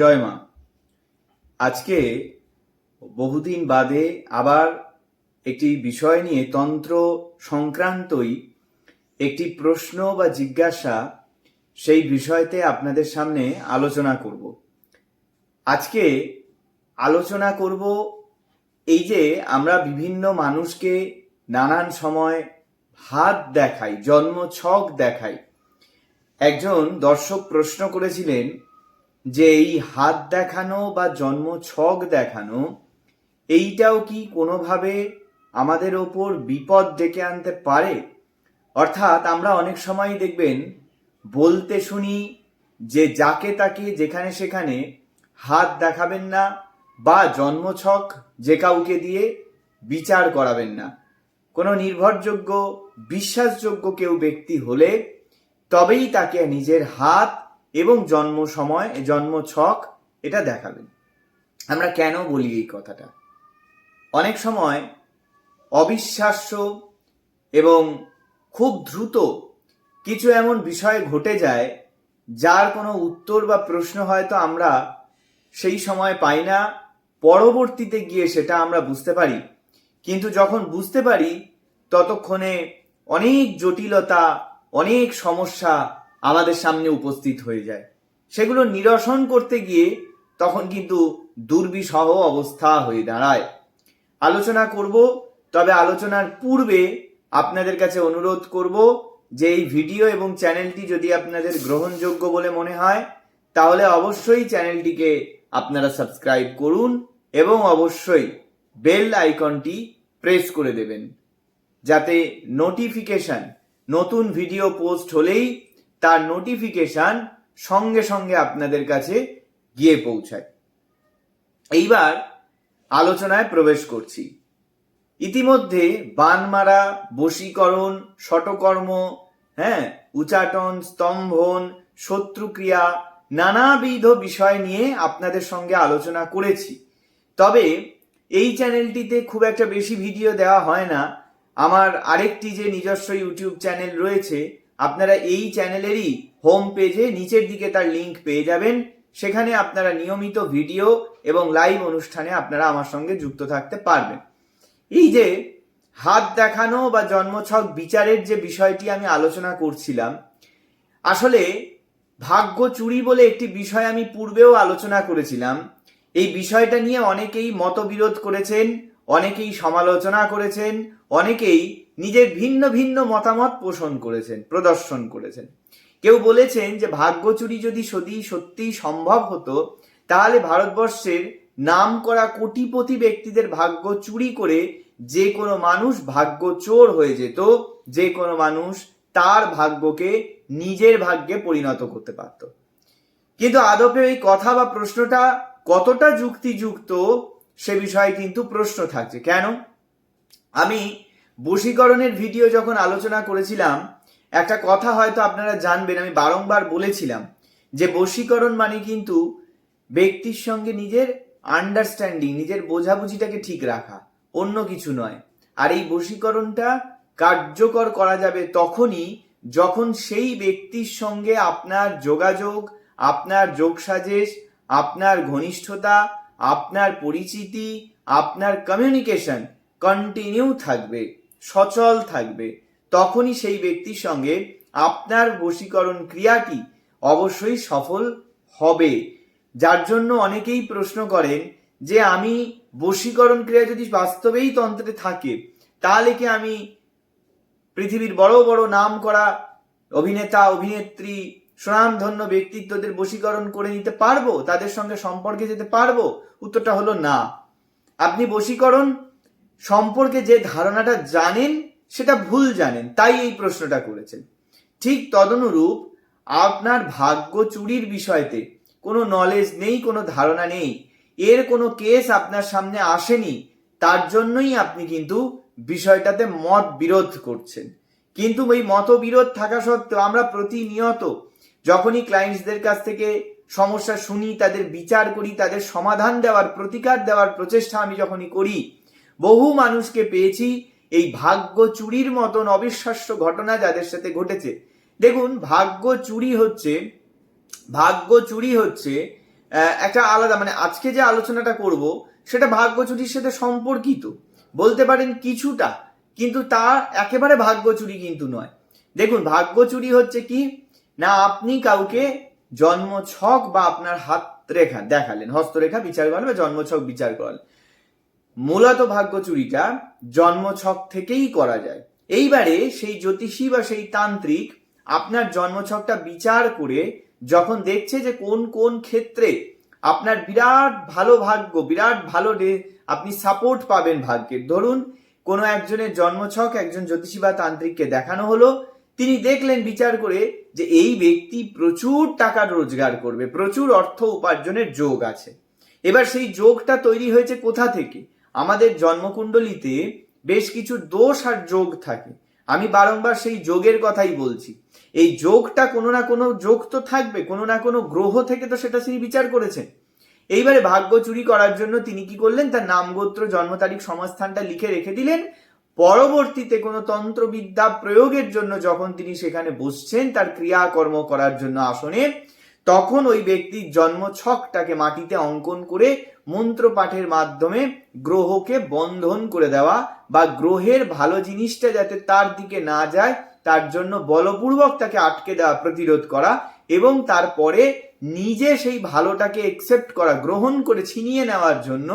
জয় মা। আজকে বহুদিন বাদে আবার একটি বিষয় নিয়ে তন্ত্র সংক্রান্তই একটি প্রশ্ন বা জিজ্ঞাসা সেই বিষয়তে আপনাদের সামনে আলোচনা করব। আজকে আলোচনা করব এই যে আমরা বিভিন্ন মানুষকে নানান সময় হাত দেখাই জন্ম ছক দেখাই। একজন দর্শক প্রশ্ন করেছিলেন যে এই হাত দেখানো বা জন্ম ছক দেখানো, এইটাও কি কোনোভাবে আমাদের ওপর বিপদ ডেকে আনতে পারে? অর্থাৎ আমরা অনেক সময় দেখবেন, বলতে শুনি যে যাকে তাকে যেখানে সেখানে হাত দেখাবেন না বা জন্মছক যে কাউকে দিয়ে বিচার করাবেন না। কোনো নির্ভরযোগ্য, বিশ্বাসযোগ্য কেউ ব্যক্তি হলে তবেই তাকে নিজের হাত এবং জন্ম সময়, জন্ম ছক, এটা দেখাবেন। আমরা কেন বলি এই কথাটা? অনেক সময় অবিশ্বাস্য এবং খুব দ্রুত কিছু এমন বিষয় ঘটে যায়, যার কোনো উত্তর বা প্রশ্ন হয়তো আমরা সেই সময় পাই না, পরবর্তীতে গিয়ে সেটা আমরা বুঝতে পারি। কিন্তু যখন বুঝতে পারি, ততক্ষণে অনেক জটিলতা, অনেক সমস্যা আমাদের সামনে উপস্থিত হয়ে যায়। সেগুলো নিরসন করতে গিয়ে তখন কিন্তু দুর্বিষহ অবস্থা হয়ে দাঁড়ায়। আলোচনা করব, তবে আলোচনার পূর্বে আপনাদের কাছে অনুরোধ করব যে এই ভিডিও এবং চ্যানেলটি যদি আপনাদের গ্রহণযোগ্য বলে মনে হয়, তাহলে অবশ্যই চ্যানেলটিকে আপনারা সাবস্ক্রাইব করুন এবং অবশ্যই বেল আইকনটি প্রেস করে দেবেন। যাতে নোটিফিকেশন, নতুন ভিডিও পোস্ট হলেই তার নোটিফিকেশন সঙ্গে সঙ্গে আপনাদের কাছে গিয়ে পৌঁছায়। এইবার আলোচনায় প্রবেশ করছি। ইতিমধ্যে বানমারা, বশীকরণ শটকর্ম হ্যাঁ উচাটন, স্তম্ভন, শত্রুক্রিয়া নানাবিধ বিষয় নিয়ে আপনাদের সঙ্গে আলোচনা করেছি। তবে এই চ্যানেলটিতে খুব একটা বেশি ভিডিও দেওয়া হয় না। আমার আরেকটি যে নিজস্ব ইউটিউব চ্যানেল রয়েছে আপনারা এই চ্যানেলেরই হোম পেজে নিচের দিকে তার লিংক পেয়ে যাবেন। সেখানে আপনারা নিয়মিত ভিডিও এবং লাইভ অনুষ্ঠানে আপনারা আমার সঙ্গে যুক্ত থাকতে পারবেন। এই যে হাত দেখানো বা জন্মছক বিচারের যে বিষয়টি আমি আলোচনা করছিলাম, আসলে ভাগ্য চুরি বলে একটি বিষয় আমি পূর্বেও আলোচনা করেছিলাম। এই বিষয়টা নিয়ে অনেকেই মতবিরোধ করেছেন, অনেকেই সমালোচনা করেছেন, অনেকেই নিজের ভিন্ন ভিন্ন মতামত পোষণ করেছেন, প্রদর্শন করেছেন। কেউ বলেছেন যে ভাগ্য চুরি যদি সত্যি সত্যিই সম্ভব হতো, তাহলে ভারতবর্ষের নাম করা কোটিপতি ব্যক্তিদের ভাগ্য চুরি করে যে কোনো মানুষ ভাগ্য চোর হয়ে যেত, যে কোনো মানুষ তার ভাগ্যকে নিজের ভাগ্যে পরিণত করতে পারত। কিন্তু আদপে এই কথা বা প্রশ্নটা কতটা যুক্তিযুক্ত, সে বিষয়ে কিন্তু প্রশ্ন থাকছে। কেন? আমি বশীকরণের ভিডিও যখন আলোচনা করেছিলাম, একটা কথা হয়তো আপনারা জানবেন, আমি বারংবার বলেছিলাম যে বশীকরণ মানে কিন্তু ব্যক্তির সঙ্গে নিজের আন্ডারস্ট্যান্ডিং নিজের বোঝাবুঝিটাকে ঠিক রাখা, অন্য কিছু নয়। আর এই বশীকরণটা কার্যকর করা যাবে তখনই যখন সেই ব্যক্তির সঙ্গে আপনার যোগাযোগ, আপনার যোগসাজেশ, আপনার ঘনিষ্ঠতা, আপনার পরিচিতি, আপনার কমিউনিকেশন কন্টিনিউ থাকবে। সচল থাকবে। তখনই সেই ব্যক্তির সঙ্গে আপনার বশীকরণ ক্রিয়াটি অবশ্যই সফল হবে। যার জন্য অনেকেই প্রশ্ন করেন যে, আমি বশীকরণ ক্রিয়া যদি বাস্তবেই তন্ত্রে থাকে, তাহলে কি আমি পৃথিবীর বড় বড় নাম করা অভিনেতা, অভিনেত্রী সুনামধন্য ব্যক্তিত্বদের বশীকরণ করে নিতে পারব? তাদের সঙ্গে সম্পর্কে যেতে পারব? উত্তরটা হলো না। আপনি বশীকরণ সম্পর্কে যে ধারণাটা জানেন, সেটা ভুল জানেন, তাই এই প্রশ্নটা করেছেন। ঠিক তদনুরূপ আপনার ভাগ্য চুরির বিষয়তে কোনো নলেজ নেই, কোনো ধারণা নেই, এর কোনো কেস আপনার সামনে আসেনি, তার জন্যই আপনি কিন্তু বিষয়টাতে মত বিরোধ করছেন। কিন্তু এই মতবিরোধ থাকা সত্ত্বেও আমরা প্রতিনিয়ত যখনই ক্লায়েন্টসদের কাছ থেকে সমস্যা শুনি, তাদের বিচার করি, তাদের সমাধান দেওয়ার, প্রতিকার দেওয়ার প্রচেষ্টা আমি যখনই করি বহু মানুষকে পেয়েছি এই ভাগ্য চুরির মতন অবিশ্বাস্য ঘটনা যাদের সাথে ঘটেছে। দেখুন, ভাগ্য চুরি হচ্ছে, ভাগ্য চুরি হচ্ছে একটা আলাদা মানে আজকে যে আলোচনাটা করব, সেটা ভাগ্যচুরির সাথে সম্পর্কিত। বলতে পারেন কিছুটা, কিন্তু তা একেবারে ভাগ্যচুরি কিন্তু নয়। দেখুন ভাগ্যচুরি হচ্ছে কি? না, আপনি কাউকে জন্ম ছক বা আপনার হাত রেখা দেখালেন, হস্তরেখা বিচার করালেন বা জন্মছক বিচার করালেন মূলত ভাগ্য চুরিটা জন্মছক থেকেই করা যায়। এইবারে সেই জ্যোতিষী বা সেই তান্ত্রিক আপনার জন্মছকটা বিচার করে যখন দেখছে যে কোন কোন ক্ষেত্রে আপনার বিরাট ভালো ভাগ্য, বিরাট ভালো ডে- আপনি সাপোর্ট পাবেন ভাগ্যের। ধরুন, কোনো একজনের জন্মছক একজন জ্যোতিষী বা তান্ত্রিককে দেখানো হলো, তিনি দেখলেন বিচার করে যে এই ব্যক্তি প্রচুর টাকার রোজগার করবে, প্রচুর অর্থ উপার্জনের যোগ আছে। এবার সেই যোগটা তৈরি হয়েছে কোথা থেকে? আমাদের জন্মকুণ্ডলিতে বেশ কিছু দোষ আর যোগ থাকে। আমি বারংবার সেই যোগের কথাই বলছি। এই যোগটা কোনো না কোনো যোগ তো থাকবে, কোনো না কোনো গ্রহ থেকে তো সেটা তিনি বিচার করেছেন। এইবারে ভাগ্য চুরি করার জন্য তিনি কি করলেন? তার নাম গোত্র জন্ম তারিখ, সমাস্থানটা লিখে রেখে দিলেন। পরবর্তীতে কোনো তন্ত্রবিদ্যা প্রয়োগের জন্য যখন তিনি সেখানে বসছেন, তার ক্রিয়াকর্ম করার জন্য আসনে তখন ওই ব্যক্তির জন্ম ছকটাকে মাটিতে অঙ্কন করে মন্ত্র পাঠের মাধ্যমে গ্রহকে বন্ধন করে দেওয়া বা গ্রহের ভালো জিনিসটা যাতে তার দিকে না যায়, তার জন্য বলপূর্বক তাকে আটকে দেওয়া, প্রতিরোধ করা এবং তারপরে নিজে সেই ভালোটাকে একসেপ্ট করা, গ্রহণ করে ছিনিয়ে নেওয়ার জন্য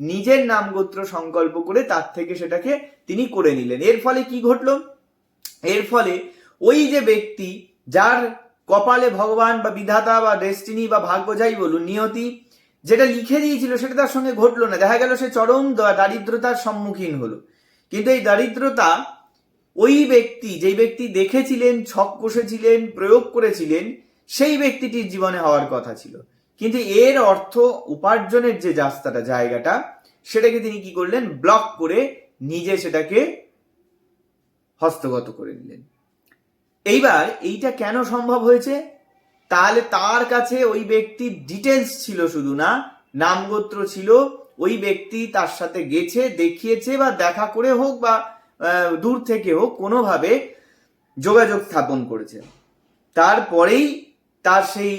নিজের নাম গোত্র সংকল্প করে তার থেকে সেটাকে তিনি করে নিলেন। এর ফলে কি ঘটলো? এর ফলে ওই যে ব্যক্তি যার কপালে ভগবান বা বিধাতা বা ডেস্টিনি বা ভাগ্য যাই বলুন, নিয়তি যেটা লিখে দিয়েছিল সেটা তার সঙ্গে ঘটলো না। দেখা গেল সে চরম দারিদ্রতার সম্মুখীন হলো। কিন্তু এই দারিদ্রতা ওই ব্যক্তি, যেই ব্যক্তি দেখেছিলেন, ছক কষেছিলেন, প্রয়োগ করেছিলেন, সেই ব্যক্তিটির জীবনে হওয়ার কথা ছিল। কিন্তু এর অর্থ উপার্জনের যে রাস্তাটা জায়গাটা, সেটাকে তিনি কি করলেন? ব্লক করে নিজে সেটাকে হস্তগত করে নিলেন। এইবার এইটা কেন সম্ভব হয়েছে? তাহলে তার কাছে ওই ব্যক্তির ডিটেলস ছিল শুধু না, নামগোত্র ছিল, ওই ব্যক্তি তার সাথে গেছে, দেখিয়েছে বা দেখা করে হোক বা দূর থেকে হোক, কোনোভাবে যোগাযোগ স্থাপন করেছে। তারপরেই তার সেই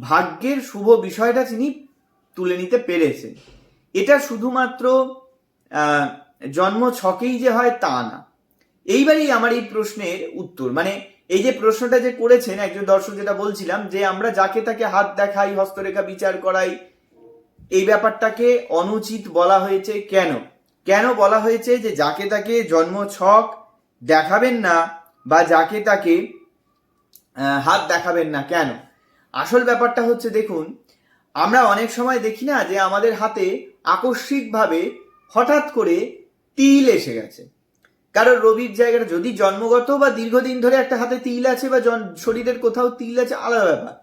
ভাগ্যের শুভ বিষয়টা তিনি তুলে নিতে পেরেছেন। এটা শুধুমাত্র জন্ম ছকেই যে হয় তা না। এইবারই আমার এই প্রশ্নের উত্তর মানে এই যে প্রশ্নটা যে করেছেন, একজন দর্শক যেটা বলছিলাম, যে আমরা যাকে তাকে হাত দেখাই, হস্তরেখা বিচার করাই, এই ব্যাপারটাকে অনুচিত বলা হয়েছে কেন? কেন বলা হয়েছে যে যাকে তাকে জন্ম ছক দেখাবেন না বা যাকে তাকে হাত দেখাবেন না কেন? আসল ব্যাপারটা হচ্ছে দেখুন, আমরা অনেক সময় দেখি না যে আমাদের হাতে আকস্মিকভাবে হঠাৎ করে তিল এসে গেছে। কারণ রবির জায়গাটা, যদি জন্মগত বা দীর্ঘদিন ধরে একটা হাতে তিল আছে বা শরীরের কোথাও তিল আছে, আলাদা ব্যাপার।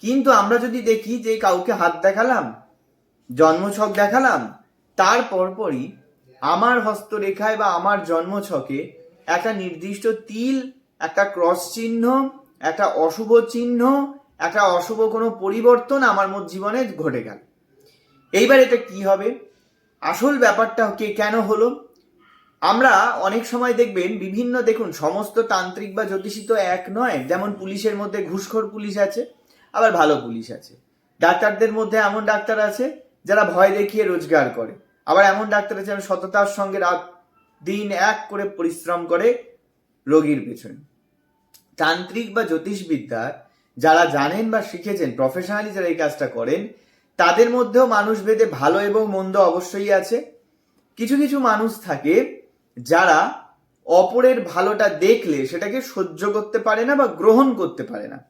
কিন্তু আমরা যদি দেখি যে কাউকে হাত দেখালাম, জন্মছক দেখালাম, তার পরপরই আমার হস্তরেখায় বা আমার জন্মছকে একটা নির্দিষ্ট তিল, একটা ক্রস চিহ্ন, একটা অশুভ চিহ্ন, একটা অশুভ কোনো পরিবর্তন আমার মধ্যে জীবনে ঘটে গেল। এইবার এটা কি হবে? আসল ব্যাপারটা কে কেন হলো? আমরা অনেক সময় দেখবেন বিভিন্ন, দেখুন, সমস্ত তান্ত্রিক বা জ্যোতিষী তো এক নয়। যেমন পুলিশের মধ্যে ঘুষখোর পুলিশ আছে, আবার ভালো পুলিশ আছে। ডাক্তারদের মধ্যে এমন ডাক্তার আছে যারা ভয় দেখিয়ে রোজগার করে। আবার এমন ডাক্তার আছে সততার সঙ্গে রাত, দিন এক করে পরিশ্রম করে রোগীর পেছনে। তান্ত্রিক বা জ্যোতিষবিদ্যার যারা জানেন বা শিখেছেন প্রফেশনালি যারা এই কাজটা করেন, তাদের মধ্যেও মানুষ ভেদে ভালো এবং মন্দ অবশ্যই আছে। কিছু কিছু মানুষ থাকে যারা অপরের ভালোটা দেখলে সেটাকে সহ্য করতে পারে না বা গ্রহণ করতে পারে না।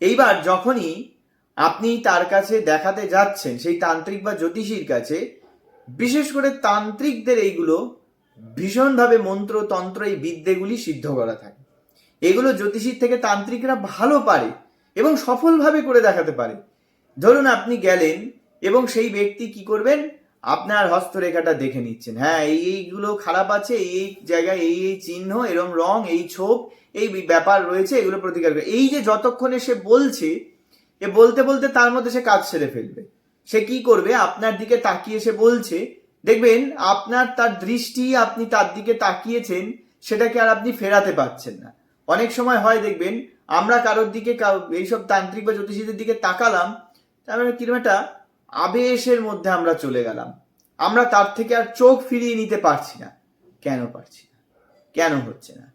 এইবার যখনই আপনি তার কাছে দেখাতে যাচ্ছেন, সেই তান্ত্রিক বা জ্যোতিষীর কাছে, বিশেষ করে তান্ত্রিকদের এইগুলো ভীষণভাবে মন্ত্র তন্ত্র এই বিদ্যেগুলি সিদ্ধ করা থাকে। এগুলো জ্যোতিষীর থেকে তান্ত্রিকরা ভালো পারে এবং সফলভাবে করে দেখাতে পারে। ধরুন আপনি গেলেন এবং সেই ব্যক্তি কি করবেন? আপনার হস্তরেখাটা দেখে নিচ্ছেন। হ্যাঁ এই এইগুলো খারাপ আছে, এই এই জায়গায় এই এই চিহ্ন, এরম রং, এই ছোপ, এই ব্যাপার রয়েছে, এগুলো প্রতিকার করে। এই যে যতক্ষণে সে বলছে, এ বলতে বলতে তার মধ্যে সে কাজ সেরে ফেলবে। সে কি করবে? আপনার দিকে তাকিয়ে সে বলছে, দেখবেন, আপনার তার দৃষ্টি আপনি তার দিকে তাকিয়েছেন, সেটাকে আর আপনি ফেরাতে পারছেন না। অনেক সময় হয়, দেখবেন, আমরা কারোর দিকে এইসব তান্ত্রিক বা জ্যোতিষীদের দিকে তাকালাম, তার মানে কীরকম একটা আবেশের মধ্যে আমরা চলে গেলাম। আমরা তার থেকে আর চোখ ফিরিয়ে নিতে পারছি না। কেন পারছি না? কেন হচ্ছে না?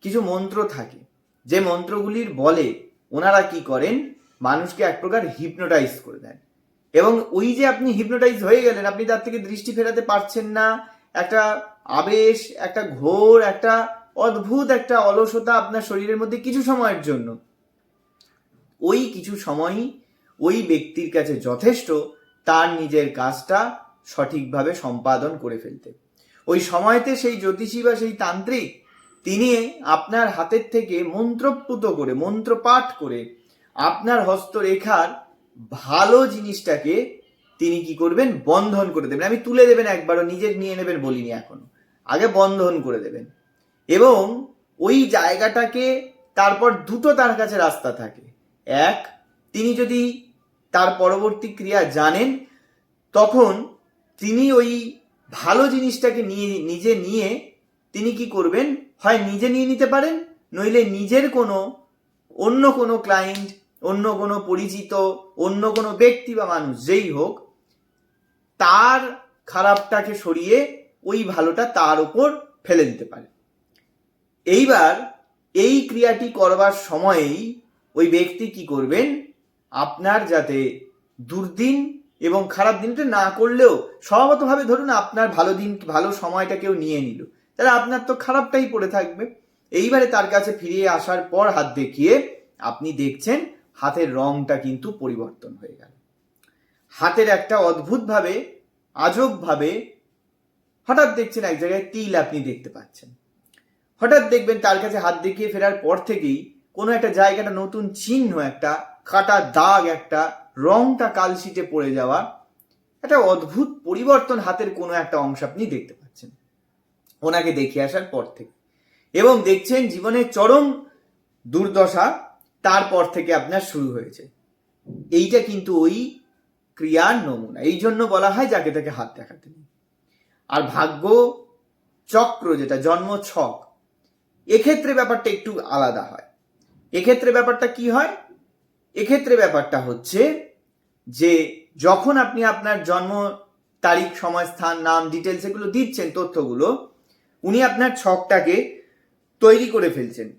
কিছু মন্ত্র থাকে। যে মন্ত্রগুলির বলে ওনারা কি করেন? মানুষকে এক প্রকার হিপনোটাইজ করে দেন। এবং ওই যে আপনি হিপনোটাইজ হয়ে গেলেন, আপনি তার থেকে দৃষ্টি ফেরাতে পারছেন না। একটা আবেশ, একটা ঘোর, একটা অদ্ভুত, একটা অলসতা আপনার শরীরের মধ্যে কিছু সময়ের জন্য। ওই কিছু সময়ই ওই ব্যক্তির কাছে যথেষ্ট, তার নিজের কাজটা সঠিকভাবে সম্পাদন করে ফেলতে। ওই সময়তে সেই জ্যোতিষী বা সেই তান্ত্রিক, তিনি আপনার হাতের থেকে মন্ত্রপুত করে, মন্ত্রপাঠ করে আপনার হস্তরেখার ভালো জিনিসটাকে তিনি কি করবেন? বন্ধন করে দেবেন। আমি তুলে দেবেন একবারও নিজের নিয়ে নেবেন বলিনি এখনও। আগে বন্ধন করে দেবেন। এবং ওই জায়গাটাকে তারপর দুটো তার কাছে রাস্তা থাকে। এক, তিনি যদি তার পরবর্তী ক্রিয়া জানেন, তখন তিনি ওই ভালো জিনিসটাকে নিয়ে, নিজে নিয়ে তিনি কি করবেন? হয় নিজে নিয়ে নিতে পারেন, নইলে নিজের কোনো, অন্য কোনো ক্লায়েন্ট অন্য কোনো পরিচিত, অন্য কোনো ব্যক্তি বা মানুষ যেই হোক, তার খারাপটাকে সরিয়ে ওই ভালোটা তার ওপর ফেলে দিতে পারে। এইবার এই ক্রিয়াটি করবার সময়েই ওই ব্যক্তি কি করবেন? আপনার যাতে দুর্দিন এবং খারাপ দিনটা না করলেও স্বভাবতভাবে ধরুন আপনার ভালো দিন, ভালো সময়টা কেউ নিয়ে নিল। তাহলে আপনার তো খারাপটাই পড়ে থাকবে। এইবারে তার কাছে ফিরিয়ে আসার পর হাত দেখিয়ে আপনি দেখছেন হাতের রংটা কিন্তু পরিবর্তন হয়ে গেল। হাতের একটা অদ্ভুতভাবে, আজবভাবে হঠাৎ দেখছেন এক জায়গায় তিল আপনি দেখতে পাচ্ছেন। হঠাৎ দেখবেন তার কাছে হাত দেখিয়ে ফেরার পর থেকেই কোনো একটা জায়গাটা নতুন চিহ্ন, একটা কাটা দাগ একটা, রংটা কালশিটে পড়ে যাওয়া, একটা অদ্ভুত পরিবর্তন হাতের কোনো একটা অংশ আপনি দেখতে পাচ্ছেন। ওনাকে দেখে আসার পর থেকে। এবং দেখছেন জীবনের চরম দুর্দশা তারপর থেকে আপনার শুরু হয়েছে। এইটা কিন্তু ওই ক্রিয়ার নমুনা। এই জন্য বলা হয় যাকে তাকে হাত দেখাতে আর ভাগ্য চক্র যেটা, জন্ম ছক, এক্ষেত্রে ব্যাপারটা একটু আলাদা হয়। এক্ষেত্রে ব্যাপারটা কি হয়? এক্ষেত্রে ব্যাপারটা হচ্ছে যে যখন আপনি আপনার জন্ম তারিখ, সময়, স্থান, নাম ডিটেলস এগুলো দিচ্ছেন, তথ্যগুলো, উনি আপনার ছকটাকে তৈরি করে ফেলছেন।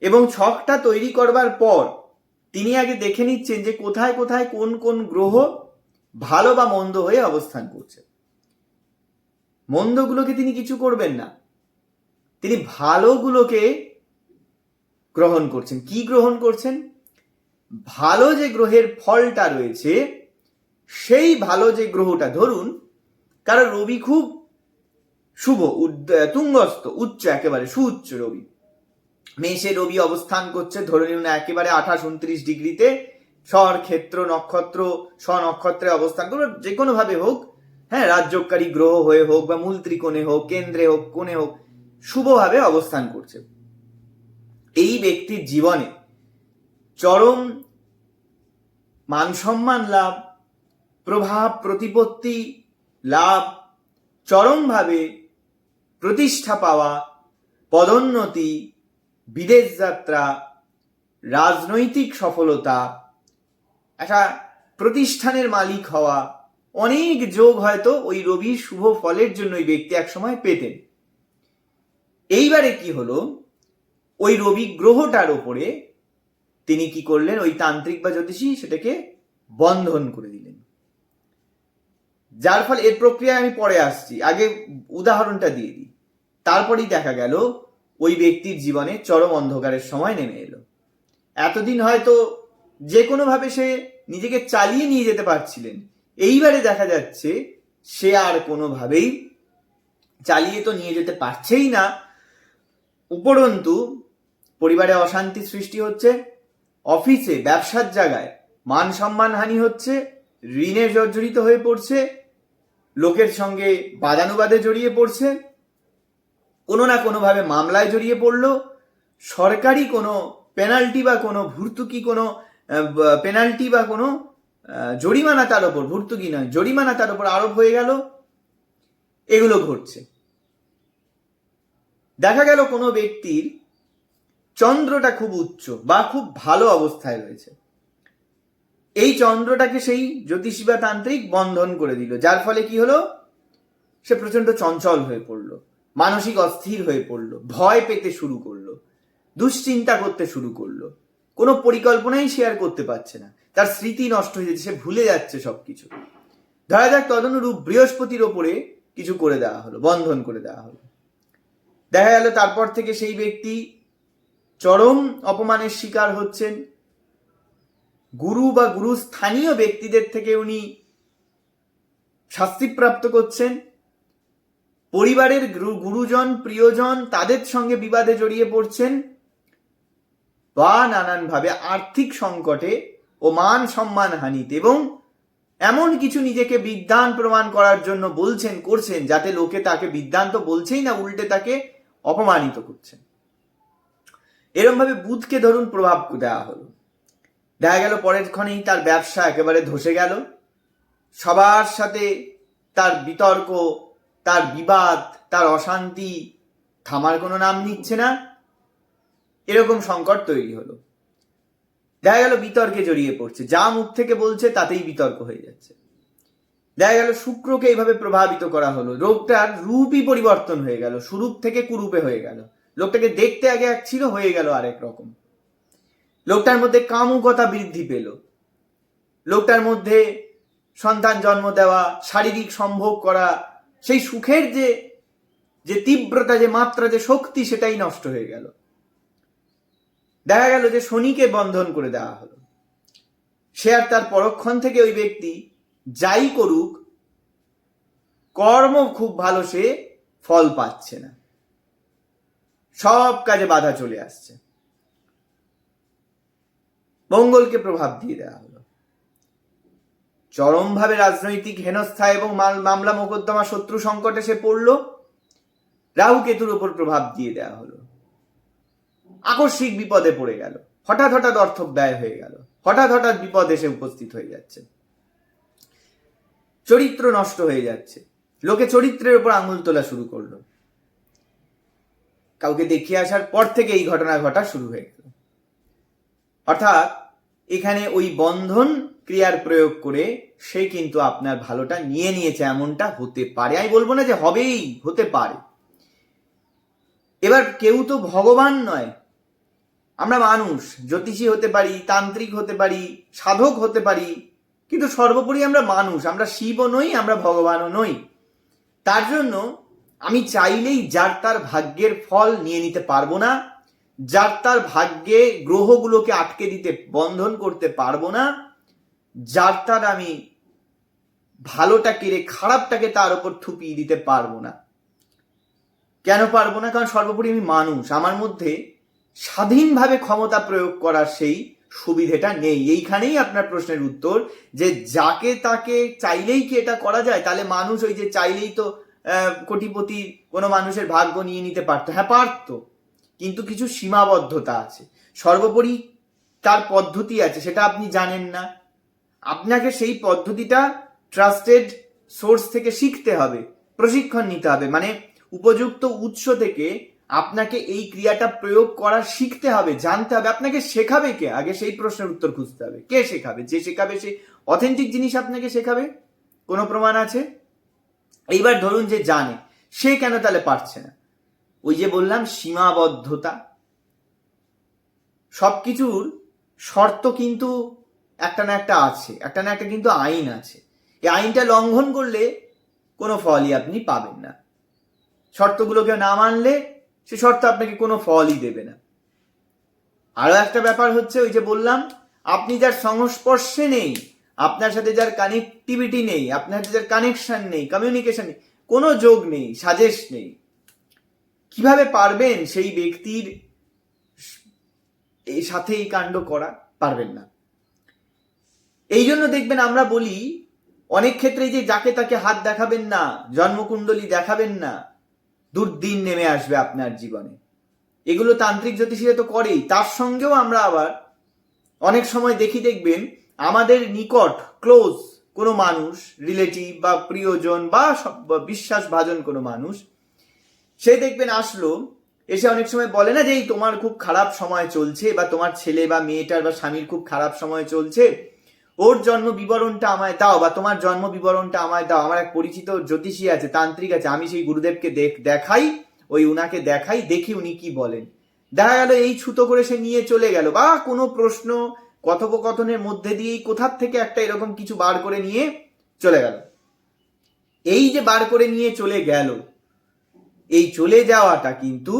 এবং ছকটা তৈরি করবার পর তিনি আগে দেখে নিচ্ছেন যে কোথায় কোথায়, কোন কোন গ্রহ ভালো বা মন্দ হয়ে অবস্থান করছে। মন্দগুলোকে তিনি কিছু করবেন না। তিনি ভালোগুলোকে গ্রহণ করছেন। কি গ্রহণ করছেন? ভালো যে গ্রহের ফলটা রয়েছে, সেই ভালো যে গ্রহটা ধরুন, কারণ রবি খুব শুভ তুঙ্গস্থ, উচ্চ, একেবারে সুউচ্চ রবি। মেষে রবি অবস্থান করছে, ধরে নিন একেবারে আঠাশ, উনত্রিশ ডিগ্রিতে, স্বর, ক্ষেত্র, নক্ষত্র স্বনক্ষত্রে অবস্থান করবে যে কোনো ভাবে হোক হ্যাঁ রাজ্যকারী গ্রহ হয়ে হোক বা মূল ত্রিকোণে হোক, কেন্দ্রে হোক, কোণে হোক, শুভভাবে অবস্থান করছে। এই ব্যক্তির জীবনে চরম মান সম্মান লাভ, প্রভাব প্রতিপত্তি লাভ, চরমভাবে প্রতিষ্ঠা পাওয়া, পদোন্নতি, বিদেশ যাত্রা, রাজনৈতিক সফলতা, একটা প্রতিষ্ঠানের মালিক হওয়া, অনেক যোগ হয়তো ওই রবির শুভ ফলের জন্য ওই ব্যক্তি একসময় পেতেন। এইবারে কি হলো? ওই রবি গ্রহটার ওপরে তিনি কি করলেন? ওই তান্ত্রিক বা জ্যোতিষী সেটাকে বন্ধন করে দিলেন। যার ফলে এর প্রক্রিয়া আমি পরে আসছি। আগে উদাহরণটা দিয়ে দিই। তারপরেই দেখা গেল, ওই ব্যক্তির জীবনে চরম অন্ধকারের সময় নেমে এলো। এতদিন হয়তো যে কোনোভাবে সে নিজেকে চালিয়ে নিয়ে যেতে পারছিলেন। এইবারে দেখা যাচ্ছে, সে আর কোনোভাবেই চালিয়ে তো নিয়ে যেতে পারছেই না। উপরন্তু, পরিবারে অশান্তি সৃষ্টি হচ্ছে অফিসে, ব্যবসার জায়গায় মান সম্মান হানি হচ্ছে, ঋণে জর্জরিত হয়ে পড়ছে, লোকের সঙ্গে বাদানুবাদে জড়িয়ে পড়ছে, কোনো না কোনোভাবে মামলায় জড়িয়ে পড়ল, সরকারি কোনো পেনাল্টি বা কোনো ভর্তুকি কোনো পেনাল্টি বা কোনো জরিমানা তার ওপর, ভর্তুকি নয়, জরিমানা তার ওপর আরোপ হয়ে গেল, এগুলো ঘটছে। দেখা গেল কোনো ব্যক্তির চন্দ্রটা খুব উচ্চ বা খুব ভালো অবস্থায় রয়েছে। এই চন্দ্রটাকে সেই জ্যোতিষী বা তান্ত্রিক বন্ধন করে দিল, যার ফলে কি হলো? সে প্রচণ্ড চঞ্চল হয়ে পড়ল, মানসিক অস্থির হয়ে পড়ল, ভয় পেতে শুরু করল, দুশ্চিন্তা করতে শুরু করল। কোনো পরিকল্পনাই শেয়ার করতে পারছে না। তার স্মৃতি নষ্ট হয়ে যাচ্ছে সে ভুলে যাচ্ছে সবকিছু। ধরা যাক তদনুরূপ বৃহস্পতির ওপরে কিছু করে দেওয়া হলো, বন্ধন করে দেওয়া হলো। দেখা গেল তারপর থেকে সেই ব্যক্তি চরম অপমানের শিকার হচ্ছেন গুরু বা গুরু স্থানীয় ব্যক্তিদের থেকে উনি শাস্তিপ্রাপ্ত করছেন। পরিবারের গুরুজন, প্রিয়জন তাদের সঙ্গে বিবাদে জড়িয়ে পড়ছেন বা নানানভাবে আর্থিক সংকটে ও মান সম্মান হানিতে এবং এমন কিছু নিজেকে বিদ্যান প্রমাণ করার জন্য বলছেন, করছেন যাতে লোকে তাকে বিদ্যান তো বলছেই না, উল্টে তাকে অপমানিত করছেন। এরম ভাবে বুধকে ধরুন প্রভাব দেওয়া হলো। দেখা গেল পরের ক্ষণেই তার ব্যবসা একেবারে ধসে গেল। সবার সাথে তার বিতর্ক, তার বিবাদ, তার অশান্তি থামার কোনো নাম নিচ্ছে না। এরকম সংকট তৈরি হলো। দেখা গেল বিতর্কে জড়িয়ে পড়ছে। যা মুখ থেকে বলছে তাতেই বিতর্ক হয়ে যাচ্ছে। দেখা গেল শুক্রকে এইভাবে প্রভাবিত করা হলো। রোগটার রূপই পরিবর্তন হয়ে গেল। সুরূপ থেকে কুরূপে হয়ে গেল। লোকটাকে দেখতে আগে এক ছিল, হয়ে গেল আরেক রকম। লোকটার মধ্যে কামুকতা বৃদ্ধি পেল। লোকটার মধ্যে সন্তান জন্ম দেওয়া, শারীরিক সম্ভোগ করা, সেই সুখের যে যে তীব্রতা, যে মাত্রা, যে শক্তি, সেটাই নষ্ট হয়ে গেল। দেখা গেল যে শনিকে বন্ধন করে দেওয়া হলো। সে আর তার পরক্ষণ থেকে ওই ব্যক্তি যাই করুক, কর্ম খুব ভালো সে ফল পাচ্ছে না। সব কাজে বাধা চলে আসছে। মঙ্গলকে প্রভাব দিয়ে দেওয়া হলো। চরমভাবে রাজনৈতিক হেনস্থা এবং মাল- মামলা মোকদ্দমা শত্রু সংকটে সে পড়ল। রাহু কেতুর উপর প্রভাব দিয়ে দেওয়া হলো। আকস্মিক বিপদে পড়ে গেল। হঠাৎ হঠাৎ অর্থ ব্যয় হয়ে গেল। হঠাৎ হঠাৎ বিপদ এসে উপস্থিত হয়ে যাচ্ছে। চরিত্র নষ্ট হয়ে যাচ্ছে। লোকে চরিত্রের উপর আঙুল তোলা শুরু করল। কাউকে দেখিয়ে আসার পর থেকে এই ঘটনা ঘটা শুরু হয়ে গেল। অর্থাৎ এখানে ওই বন্ধন ক্রিয়ার প্রয়োগ করে সে কিন্তু আপনার ভালোটা নিয়ে নিয়েছে, এমনটা হতে পারে। আমি বলব না যে হবেই, হতে পারে। এবার কেউ তো ভগবান নয়। আমরা মানুষ, জ্যোতিষী হতে পারি, তান্ত্রিক হতে পারি, সাধক হতে পারি, কিন্তু সর্বোপরি আমরা মানুষ। আমরা শিবও নই, আমরা ভগবানও নই। তার জন্য আমি চাইলেই যার তার ভাগ্যের ফল নিয়ে নিতে পারব না, যার তার ভাগ্যে গ্রহগুলোকে আটকে দিতে বন্ধন করতে পারব না, যার তার আমি ভালোটা কেড়ে খারাপটাকে তার উপর থুপিয়ে দিতে পারব না। কেন পারব না? কারণ সর্বোপরি আমি মানুষ। আমার মধ্যে স্বাধীনভাবে ক্ষমতা প্রয়োগ করার সেই সুবিধেটা নেই। এইখানেই আপনার প্রশ্নের উত্তর যে যাকে তাকে চাইলেই কি এটা করা যায়? তাহলে মানুষ ওই যে চাইলেই তো কোটিপতি কোনো মানুষের ভাগ্য নিয়ে নিতে পারতো। হ্যাঁ পারতো। কিন্তু কিছু সীমাবদ্ধতা আছে। সর্বোপরি তার পদ্ধতি আছে, সেটা আপনি জানেন না। আপনাকে সেই পদ্ধতিটা ট্রাস্টেড সোর্স থেকে শিখতে হবে, প্রশিক্ষণ নিতে হবে। মানে উপযুক্ত উৎস থেকে আপনাকে এই ক্রিয়াটা প্রয়োগ করা শিখতে হবে, জানতে হবে। আপনাকে শেখাবে কে? আগে সেই প্রশ্নের উত্তর খুঁজতে হবে। কে শেখাবে? যে শেখাবে সে অথেন্টিক জিনিস আপনাকে শেখাবে? কোনো প্রমাণ আছে? এইবার ধরুন যে জানে, সে কেন তাহলে পারছে না? ওই যে বললাম, সীমাবদ্ধতা। সবকিছুর শর্ত কিন্তু একটা না একটা আছে, একটা না একটা কিন্তু আইন আছে। এই আইনটা লঙ্ঘন করলে কোনো ফলই আপনি পাবেন না। শর্তগুলোকে না মানলে, সে শর্ত আপনাকে কোনো ফলই দেবে না। আরও একটা ব্যাপার হচ্ছে, ওই যে বললাম, আপনি যার সংস্পর্শে নেই আপনার সাথে যার কানেক্টিভিটি নেই, আপনার সাথে যার কানেকশন নেই কমিউনিকেশন নেই, কোনো যোগ নেই সাজেশ নেই, কীভাবে পারবেন সেই ব্যক্তির সাথে এই কাণ্ড করা? পারবেন না। এই জন্য দেখবেন আমরা বলি, অনেক ক্ষেত্রে যে যাকে তাকে হাত দেখাবেন না, জন্মকুণ্ডলী দেখাবেন না, দুর্দিন নেমে আসবে আপনার জীবনে। এগুলো তান্ত্রিক জ্যোতিষীরা তো করেই। তার সঙ্গেও আমরা আবার অনেক সময় দেখি দেখবেন আমাদের নিকট ক্লোজ কোনো মানুষ, রিলেটিভ বা প্রিয়জন বা বিশ্বাসভাজন কোনো মানুষ, সে দেখবেন আসলো, এসে অনেক সময় বলে না যে, এই তোমার খুব খারাপ সময় চলছে বা তোমার ছেলে বা মেয়েটার বা স্বামীর খুব খারাপ সময় চলছে। ওর জন্ম বিবরণটা আমায় দাও বা তোমার জন্ম বিবরণটা আমায় দাও। আমার এক পরিচিত জ্যোতিষী আছে, তান্ত্রিক আছে। আমি সেই গুরুদেবকে দেখ, দেখাই, ওই উনাকে দেখাই, দেখি উনি কি বলেন। দেখা গেল এই ছুতো করে সে নিয়ে চলে গেল বা কোনো প্রশ্ন কথোপকথনের মধ্যে দিয়েই কোথার থেকে একটা এরকম কিছু বার করে নিয়ে চলে গেল। এই যে বার করে নিয়ে চলে গেল, এই চলে যাওয়াটা কিন্তু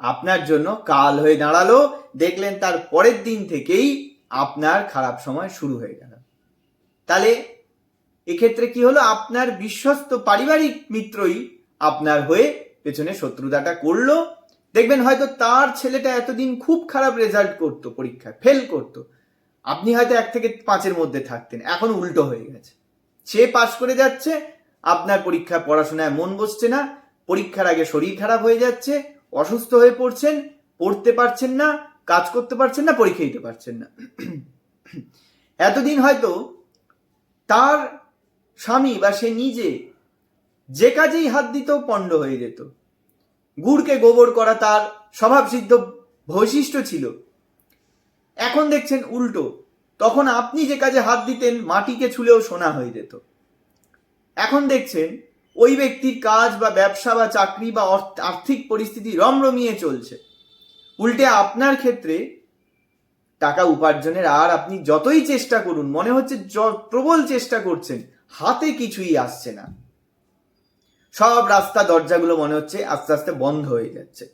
আপনার জন্য কাল হয়ে দাঁড়াল, দেখলেন তার পরের দিন থেকেই আপনার খারাপ সময় শুরু হয়ে গেল। তাহলে এক্ষেত্রে কি হলো? আপনার বিশ্বস্ত পারিবারিক মিত্রই আপনার হয়ে পেছনে শত্রুতাটা করল। দেখবেন হয়তো তার ছেলেটা এতদিন খুব খারাপ রেজাল্ট করতো, পরীক্ষায় ফেল করতো। আপনি হয়তো এক থেকে পাঁচের মধ্যে থাকতেন, এখন উল্টো হয়ে গেছে। সে পাশ করে যাচ্ছে, আপনার পরীক্ষা পড়াশোনায় মন বসছে না, পরীক্ষার আগে শরীর খারাপ হয়ে যাচ্ছে, অসুস্থ হয়ে পড়ছেন, পড়তে পারছেন না, কাজ করতে পারছেন না, পরীক্ষা দিতে পারছেন না। এতদিন হয়তো তার স্বামী বা সে নিজে যে কাজেই হাত দিত পণ্ড হয়ে যেত। গুড়কে গোবর করা তার স্বভাবসিদ্ধ বৈশিষ্ট্য ছিল। এখন দেখছেন উল্টো। তখন আপনি যে কাজে হাত দিতেন, মাটিকে ছুলেও সোনা হয়ে যেত। এখন দেখছেন ওই ব্যক্তির কাজ বা ব্যবসা বা চাকরি বা আর্থিক পরিস্থিতি রমরমিয়ে চলছে। উল্টে আপনার ক্ষেত্রে টাকা উপার্জনের আর আপনি যতই চেষ্টা করুন, মনে হচ্ছে প্রবল চেষ্টা করছেন, হাতে কিছুই আসছে না। সব রাস্তা, দরজাগুলো মনে হচ্ছে আস্তে আস্তে বন্ধ হয়ে যাচ্ছে।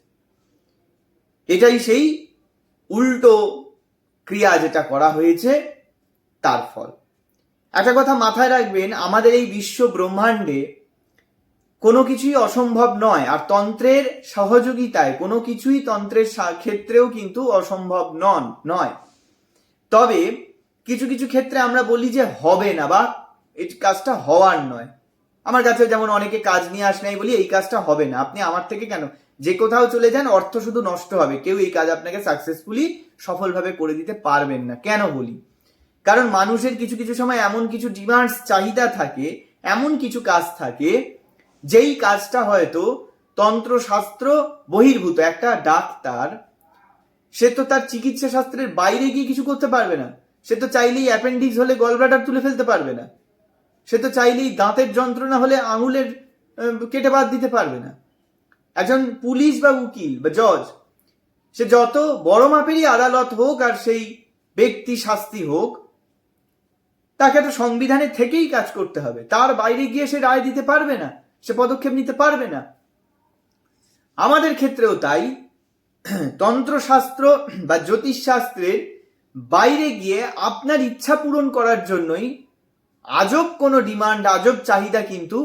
এটাই সেই উল্টো ক্রিয়া যেটা করা হয়েছে, তার ফল। একটা কথা মাথায় রাখবেন, আমাদের এই বিশ্ব ব্রহ্মাণ্ডে কোনো কিছুই অসম্ভব নয়, আর তন্ত্রের সহযোগিতায় কোনো কিছুই তন্ত্রের ক্ষেত্রেও কিন্তু অসম্ভব নন, নয়। তবে কিছু কিছু ক্ষেত্রে আমরা বলি যে হবে না, বা এই কাজটা হওয়ার নয়। আমার কাছে যেমন অনেকে কাজ নিয়ে আস নাই বলি, এই কাজটা হবে না। আপনি আমার থেকে কেন? যে কোথাও চলে যান, অর্থ শুধু নষ্ট হবে। কেউ এই কাজ আপনাকে সাকসেসফুলি সফলভাবে করে দিতে পারবেন না। কেন বলি? কারণ মানুষের কিছু কিছু সময় এমন কিছু ডিমান্ডস চাহিদা থাকে, এমন কিছু কাজ থাকে, যেই কাজটা হয়তো তন্ত্রশাস্ত্র বহির্ভূত। একটা ডাক্তার, সে তো তার চিকিৎসা শাস্ত্রের বাইরে গিয়ে কিছু করতে পারবে না। সে তো চাইলেই অ্যাপেন্ডিক্স হলে গলব্লাডার তুলে ফেলতে পারবে না। সে তো চাইলেই দাঁতের যন্ত্রণা হলে আঙুলের কেটে বাদ দিতে পারবে না। একজন পুলিশ বা উকিল বা জজ সে যত বড় মাপেরই আদালত হোক আর সেই ব্যক্তি শাস্তি হোক, তাকে তো সংবিধানে থেকেই কাজ করতে হবে। তার বাইরে গিয়ে সে রায় দিতে পারবে না, সে পদক্ষেপ নিতে পারবে না। আমাদের ক্ষেত্রেও তাই। তন্ত্রশাস্ত্র বা জ্যোতিষশাস্ত্রের বাইরে গিয়ে আপনার ইচ্ছা পূরণ করার জন্যই আজব কোনো ডিমান্ড, আজব চাহিদা কিন্তু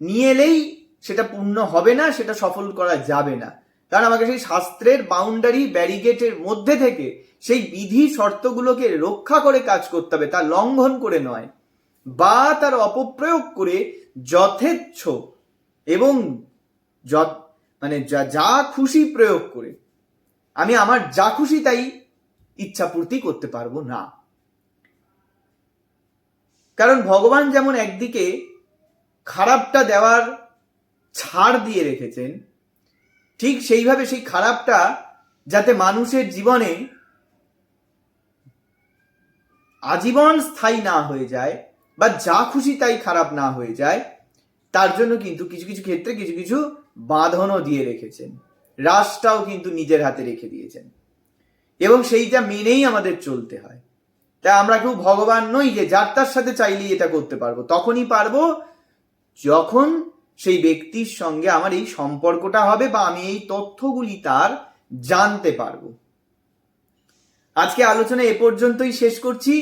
নিয়ে এলেই সেটা পূর্ণ হবে না, সেটা সফল করা যাবে না। কারণ আমাকে সেই শাস্ত্রের বাউন্ডারি ব্যারিগেটের মধ্যে থেকে সেই বিধি শর্তগুলোকে রক্ষা করে কাজ করতে হবে, তা লঙ্ঘন করে নয়। বা তার অপপ্রয়োগ করে যথেচ্ছ এবং মানে যা যা খুশি প্রয়োগ করে। আমি আমার যা খুশি তাই ইচ্ছা পূর্তি করতে পারব না। কারণ ভগবান যেমন একদিকে খারাপটা দেওয়ার ছাড় দিয়ে রেখেছেন ঠিক সেইভাবে সেই খারাপটা যাতে মানুষের জীবনে আজীবন স্থায়ী না হয়ে যায় বা যা খুশি তাই খারাপ না হয়ে যায়, তার জন্য কিন্তু কিছু কিছু ক্ষেত্রে কিছু কিছু বাঁধনও দিয়ে রেখেছেন। রাসটাও কিন্তু নিজের হাতে রেখে দিয়েছেন। এবং সেইটা মেনেই আমাদের চলতে হয়। তাই আমরা কেউ ভগবান নই যে যার তার সাথে চাইলেই এটা করতে পারব। তখনই পারব যখন সেই ব্যক্তির সঙ্গে আমার এই সম্পর্কটা হবে বা আমি এই তথ্যগুলি তার জানতে পারব। আজকে আলোচনা এ পর্যন্তই শেষ করছি।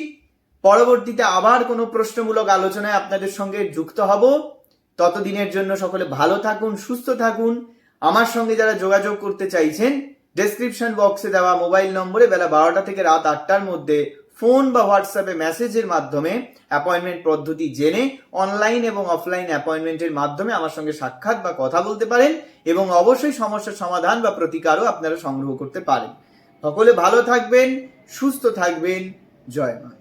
পরবর্তীতে আবার কোনো প্রশ্নমূলক আলোচনায় আপনাদের সঙ্গে যুক্ত হব। ততদিনের জন্য সকলে ভালো থাকুন, সুস্থ থাকুন। আমার সঙ্গে যারা যোগাযোগ করতে চাইছেন ডেসক্রিপশন বক্সে দেওয়া মোবাইল নম্বরে বেলা বারোটা থেকে রাত আটটার মধ্যে ফোন বা হোয়াটসঅ্যাপে মেসেজের মাধ্যমে অ্যাপয়েন্টমেন্ট পদ্ধতি জেনে অনলাইন এবং অফলাইন অ্যাপয়েন্টমেন্টের মাধ্যমে আমার সঙ্গে সাক্ষাৎ বা কথা বলতে পারেন এবং অবশ্যই সমস্যার সমাধান বা প্রতিকারও আপনারা সংগ্রহ করতে পারেন। সকলে ভালো থাকবেন, সুস্থ থাকবেন। জয় মা।